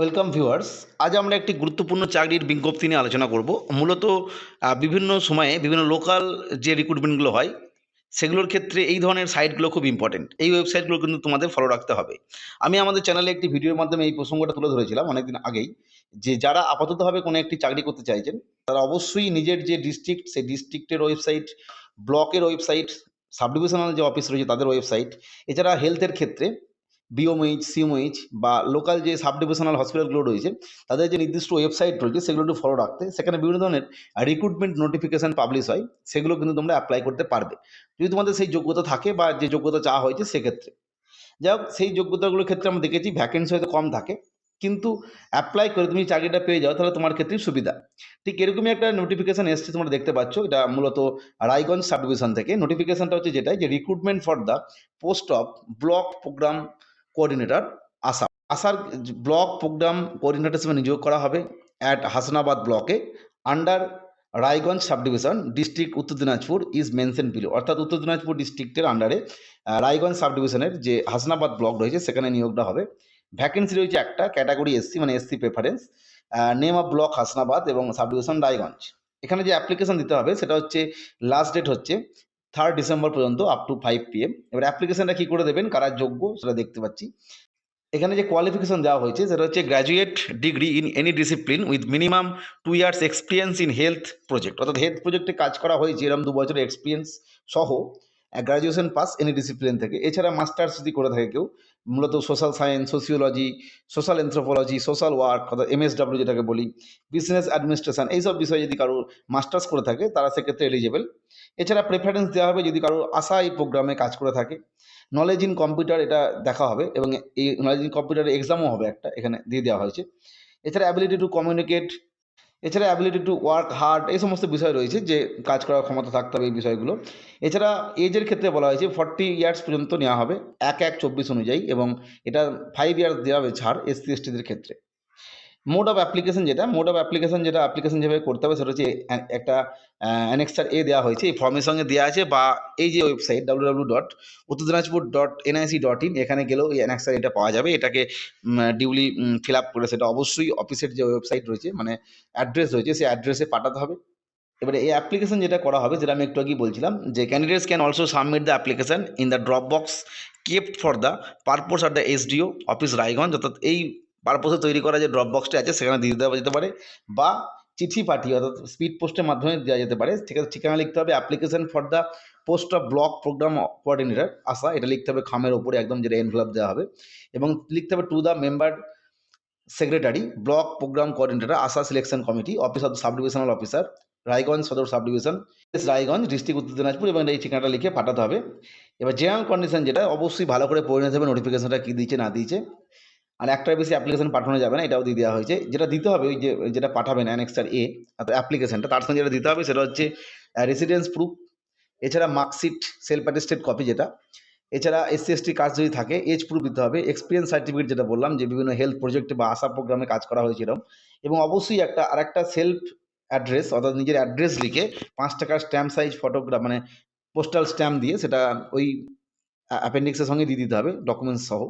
Welcome viewers, আজ আমরা একটি গুরুত্বপূর্ণ চাকরির বিজ্ঞপ্তি নিয়ে আলোচনা করব। মূলত বিভিন্ন সময়ে বিভিন্ন লোকাল যে রিক্রুটমেন্টগুলো হয়, সেগুলোর ক্ষেত্রে এই ধরনের সাইটগুলো খুব ইম্পর্টেন্ট এই ওয়েবসাইটগুলো কিন্তু তোমাদের ফলো রাখতে হবে। আমি আমাদের চ্যানেলে একটি ভিডিওর মাধ্যমে এই প্রসঙ্গটা তুলে ধরেছিলাম অনেকদিন আগেই, যে যারা আপাততভাবে কোনো একটি চাকরি করতে চাইছেন, তারা অবশ্যই নিজের যে ডিস্ট্রিক্ট সেই ডিস্ট্রিক্টের ওয়েবসাইট ব্লকের ওয়েবসাইট সাব ডিভিশনাল যে অফিস রয়েছে তাদের ওয়েবসাইট এছাড়া হেলথের ক্ষেত্রে বিওমএইচ সিএমএইচ বা লোকাল যে সাব ডিভিশনাল হসপিটালগুলো রয়েছে, তাদের যে নির্দিষ্ট ওয়েবসাইট রয়েছে, সেগুলো একটু ফলো রাখতে। সেখানে বিভিন্ন ধরনের রিক্রুটমেন্ট নোটিফিকেশান পাবলিশ হয়, সেগুলো কিন্তু তোমরা অ্যাপ্লাই করতে পারবে। যদি তোমাদের সেই যোগ্যতা থাকে বা যে যোগ্যতা চাওয়া হয়েছে, সেক্ষেত্রে। যাই হোক, সেই যোগ্যতাগুলোর ক্ষেত্রে আমরা দেখেছি ভ্যাকেন্সি হয়তো কম থাকে, কিন্তু অ্যাপ্লাই করে তুমি চাকরিটা পেয়ে যাও, তাহলে তোমার ক্ষেত্রেই সুবিধা। ঠিক এরকমই একটা নোটিফিকেশান এসছে, তোমরা দেখতে পাচ্ছ। এটা মূলত রায়গঞ্জ সাব ডিভিশন থেকে নোটিফিকেশনটা হচ্ছে যেটাই, যে recruitment for the post of block programme coordinator Assam আসার ব্লক প্রোগ্রাম কোঅর্ডিনেটর হিসেবে নিয়োগ করা হবে অ্যাট হাসনাবাদ ব্লকে under Raiganj sub division district Uttar Dinajpur is mention below অর্থাৎ উত্তর দিনাজপুর ডিস্ট্রিক্টের আন্ডারে রায়গঞ্জ সাব ডিভিশনের যে হাসনাবাদ ব্লক রয়েছে, সেখানে নিয়োগটা হবে। ভ্যাকেন্সি রয়েছে একটা ক্যাটাগরি এসসি মানে SC preference name of block Hasnabad এবং সাব ডিভিশন রায়গঞ্জ। এখানে যে অ্যাপ্লিকেশন দিতে হবে, সেটা হচ্ছে লাস্ট ডেট হচ্ছে থার্ড ডিসেম্বর পর্যন্ত up to five P M এবার অ্যাপ্লিকেশনটা কী করে দেবেন? কারা যোগ্য সেটা দেখতে পাচ্ছি। এখানে যে কোয়ালিফিকেশন দেওয়া হয়েছে, সেটা হচ্ছে graduate degree in any discipline with minimum two years experience in health project অর্থাৎ হেলথ প্রজেক্টে কাজ করা হয়েছে এরকম দু বছরের এক্সপিরিয়েন্স সহ। গ্র্যাজুয়েশন পাস এনি ডিসিপ্লিন থেকে এছাড়া মাস্টার্স যদি করে থাকে কেউ, মূলত social science sociology social anthropology social work অর্থাৎ এমএসডাব্লিউ যেটাকে বলি বিজনেস অ্যাডমিনিস্ট্রেশন এইসব বিষয়ে যদি কারও মাস্টার্স করে থাকে, তারা সেক্ষেত্রে এলিজেবল এছাড়া প্রেফারেন্স দেওয়া হবে যদি কারও আশা এই প্রোগ্রামে কাজ করে থাকে। নলেজ ইন কম্পিউটার এটা দেখা হবে এবং এই নলেজ ইন কম্পিউটারের এক্সামও হবে একটা, এখানে দিয়ে দেওয়া হয়েছে। এছাড়া অ্যাবিলিটি টু কমিউনিকেট এছাড়া অ্যাবিলিটি টু ওয়ার্ক হার্ড এই সমস্ত বিষয় রয়েছে যে কাজ করার ক্ষমতা থাকতে হবে এই বিষয়গুলো। এছাড়া এজের ক্ষেত্রে বলা হয়েছে ফর্টি ইয়ার্স পর্যন্ত নেওয়া হবে, এক এক চব্বিশ অনুযায়ী এবং এটা ফাইভ ইয়ার্স দেওয়া হবে ছাড় এসসি এসটিদের ক্ষেত্রে। মোড অফ অ্যাপ্লিকেশন যেটা মোড অফ অ্যাপ্লিকেশন যেটা অ্যাপ্লিকেশন যেভাবে করতে হবে সেটা হচ্ছে একটা অ্যানেক্সার এ দেওয়া হয়েছে। এই ফর্মের সঙ্গে দেওয়া আছে বা এই যে website W W dot Uttar Dinajpur dot NIC dot in এখানে গেলেও এই অ্যানেক্সার এটা পাওয়া যাবে। এটাকে ডিউলি ফিল আপ করে সেটা অবশ্যই অফিসের যে ওয়েবসাইট রয়েছে মানে অ্যাড্রেস রয়েছে, সেই অ্যাড্রেসে পাঠাতে হবে। এবারে এই অ্যাপ্লিকেশন যেটা করা হবে, যেটা আমি একটু আগেই বলছিলাম, যে candidates can also submit the application in the drop box kept for the purpose R the SDO office Raiganj অর্থাৎ এই পারপোজে তৈরি করা যে ড্রপ বক্সটা আছে, সেখানে দিয়ে দেওয়া যেতে পারে বা চিঠি পাঠিয়ে অর্থাৎ স্পিড পোস্টের মাধ্যমে দেওয়া যেতে পারে। ঠিক আছে, ঠিকানা লিখতে হবে application for the post of block programme coordinator ASHA এটা লিখতে হবে খামের ওপরে একদম যেটা এনভেলপ দেওয়া হবে। এবং লিখতে হবে to the member secretary block programme coordinator ASHA selection committee office of sub divisional officer Raiganj Sadar sub division Raiganj district Uttar Dinajpur, এবং এই ঠিকানাটা লিখে পাঠাতে হবে। এবার জেনারেল কন্ডিশন যেটা, অবশ্যই ভালো করে পড়ে নিতে হবে নোটিফিকেশনটা কী দিয়েছে, না দিয়েছে। আর একটার বেশি অ্যাপ্লিকেশন পাঠানো যাবে না, এটাও দিয়ে দেওয়া হয়েছে। যেটা দিতে হবে, ওই যে, যেটা পাঠাবেন অ্যানেক্সার এ অ্যাপ্লিকেশনটা তার সঙ্গে যেটা দিতে হবে, সেটা হচ্ছে রেসিডেন্স প্রুফ এছাড়া মার্কশিট সেলফ অ্যাটেস্টেড কপি যেটা। এছাড়া এসসি এসটি কাজ যদি থাকে এজ প্রুফ দিতে হবে এক্সপিরিয়েন্স সার্টিফিকেট যেটা বললাম, যে বিভিন্ন হেলথ প্রজেক্টে বা আশা প্রোগ্রামে কাজ করা হয়েছে এরকম। এবং অবশ্যই একটা আর একটা সেলফ অ্যাড্রেস অর্থাৎ নিজের অ্যাড্রেস লিখে পাঁচ টাকার স্ট্যাম্প সাইজ ফটোগ্রাফ মানে পোস্টাল স্ট্যাম্প দিয়ে সেটা ওই অ্যাপেন্ডিক্সের সঙ্গে দিয়ে দিতে হবে ডকুমেন্টস সহ।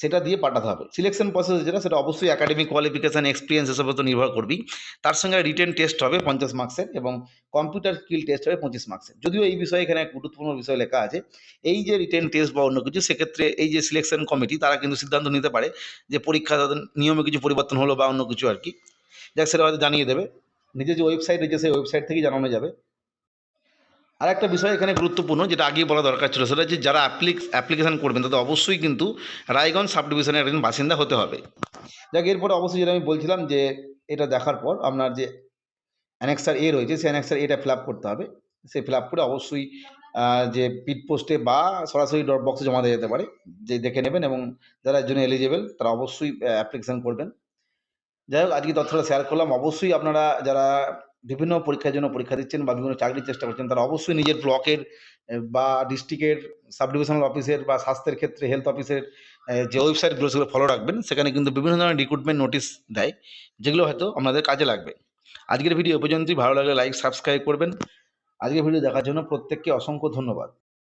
সেটা দিয়ে পাঠাতে হবে। সিলেকশন প্রসেস যেটা, সেটা অবশ্যই একাডেমিক কোয়ালিফিকেশান এক্সপিরিয়েন্স এসবের তো নির্ভর করবি তার সঙ্গে রিটেন টেস্ট হবে পঞ্চাশ মার্কসের এবং কম্পিউটার স্কিল টেস্ট হবে পঁচিশ মার্কসের যদিও এই বিষয়ে এখানে এক গুরুত্বপূর্ণ বিষয় লেখা আছে, এই যে রিটেন টেস্ট বা অন্য কিছু, সেক্ষেত্রে এই যে সিলেকশন কমিটি তারা কিন্তু সিদ্ধান্ত নিতে পারে যে পরীক্ষা নিয়মে কিছু পরিবর্তন হলো বা অন্য কিছু আর কি। যাক, সেটা হয়তো জানিয়ে দেবে। নিজের যে ওয়েবসাইট রয়েছে, সেই ওয়েবসাইট থেকেই জানানো যাবে। আর একটা বিষয় এখানে গুরুত্বপূর্ণ, যেটা আগেই বলা দরকার ছিল, সেটা হচ্ছে যারা অ্যাপ্লিক অ্যাপ্লিকেশন করবেন, তাদের অবশ্যই কিন্তু রায়গঞ্জ সাব ডিভিশনের একজন বাসিন্দা হতে হবে। যাক, এরপরে অবশ্যই যেটা আমি বলছিলাম যে, এটা দেখার পর আপনার যে অ্যানেক্সার এ রয়েছে, সেই অ্যানেক্সার এটা ফিল করতে হবে। সেই ফিল করে অবশ্যই যে পিট পোস্টে বা সরাসরি ডট বক্সে জমা দেওয়া যেতে পারে, যে দেখে নেবেন এবং যারা এর জন্য এলিজেবল তারা অবশ্যই অ্যাপ্লিকেশন করবেন। যাই হোক, আজকে তথ্যটা শেয়ার করলাম। অবশ্যই আপনারা যারা বিভিন্ন পরীক্ষার জন্য পরীক্ষা দিচ্ছেন বা বিভিন্ন চাকরির চেষ্টা করছেন, তারা অবশ্যই নিজের ব্লকের বা ডিস্ট্রিক্টের সাব ডিভিশনাল অফিসের বা স্বাস্থ্যের ক্ষেত্রে হেলথ অফিসের যে ওয়েবসাইটগুলো সেগুলো ফলো রাখবেন। সেখানে কিন্তু বিভিন্ন ধরনের রিক্রুটমেন্ট নোটিস দেয়, যেগুলো হয়তো আপনাদের কাজে লাগবে। আজকের ভিডিও পর্যন্তই। ভালো লাগলে লাইক সাবস্ক্রাইব করবেন। আজকের ভিডিও দেখার জন্য প্রত্যেককে অসংখ্য ধন্যবাদ।